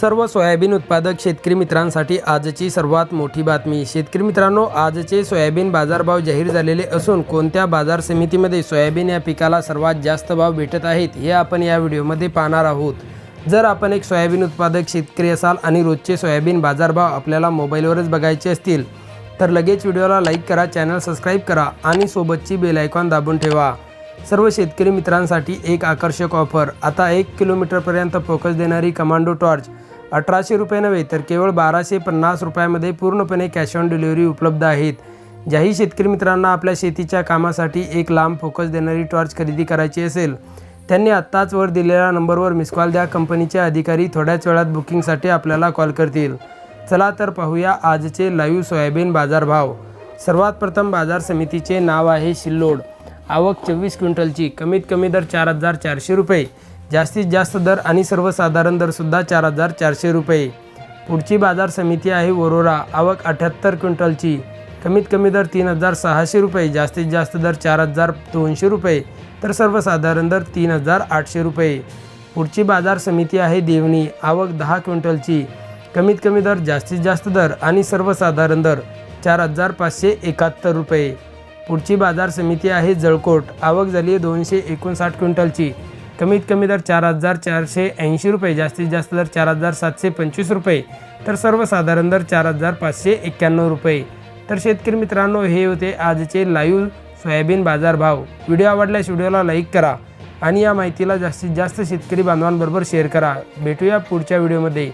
सर्व सोयाबीन उत्पादक शेतकरी मित्रांसाठी आजची सर्वात मोठी बातमी. शेतकरी मित्रांनो आजचे सोयाबीन बाजारभाव जाहीर झालेले असून कोणत्या बाजार समितीमध्ये सोयाबीन या पिकाला सर्वात जास्त भाव भेटत आहेत हे आपण या व्हिडिओमध्ये पाहणार आहोत. जर आपण एक सोयाबीन उत्पादक शेतकरी असाल आणि रोजचे सोयाबीन बाजारभाव आपल्याला मोबाईलवरच बघायचे असतील तर लगेच व्हिडिओला लाईक करा चॅनल सबस्क्राईब करा आणि सोबतची बेल आयकॉन दाबून ठेवा. सर्व शेतकरी मित्रांसाठी एक आकर्षक ऑफर. आता एक किलोमीटरपर्यंत फोकस देणारी कमांडो टॉर्च. अठराशे रुपये नव्हे तर केवळ बाराशे पन्नास रुपयामध्ये पूर्णपणे कॅश ऑन डिलिव्हरी उपलब्ध आहेत. ज्याही शेतकरी मित्रांना आपल्या शेतीच्या कामासाठी एक लांब फोकस देणारी टॉर्च खरेदी करायची असेल त्यांनी आत्ताच वर दिलेल्या नंबरवर मिस कॉल द्या. कंपनीचे अधिकारी थोड्याच वेळात बुकिंगसाठी आपल्याला कॉल करतील. चला तर पाहूया आजचे लाईव्ह सोयाबीन बाजारभाव. सर्वात प्रथम बाजार समितीचे नाव आहे शिल्लोड. आवक चोवीस क्विंटलची कमीत कमी दर चार हजार चारशे रुपये. जास्तीत जास्त दर आणि सर्वसाधारण दरसुद्धा चार हजार चारशे रुपये. पुढची बाजार समिती आहे वरोरा. आवक अठ्याहत्तर क्विंटलची. कमीत कमी दर तीन हजार सहाशे रुपये जास्तीत जास्त दर चार हजार दोनशे रुपये तर सर्वसाधारण दर तीन हजार आठशे रुपये. पुढची बाजार समिती आहे देवणी. आवक दहा क्विंटलची. कमीत कमी दर जास्तीत जास्त दर आणि सर्वसाधारण दर चार हजार पाचशे एकाहत्तर रुपये. पुढची बाजार समिती आहे जळकोट. आवक झाली आहे दोनशे एकोणसाठ क्विंटलची. कमीत कमी दर चार हजार चारशे ऐंशी रुपये जास्तीत जास्त दर चार हजार सातशे पंचवीस रुपये तर सर्वसाधारण दर चार हजार पाचशे एक्क्याण्णव रुपये. तर शेतकरी मित्रांनो हे होते आजचे लाईव्ह सोयाबीन बाजारभाव. व्हिडिओ आवडल्यास व्हिडिओला लाईक करा आणि या माहितीला जास्तीत जास्त शेतकरी बांधवांबरोबर शेअर करा. भेटूया पुढच्या व्हिडिओमध्ये.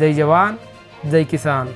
जय जवान जय किसान.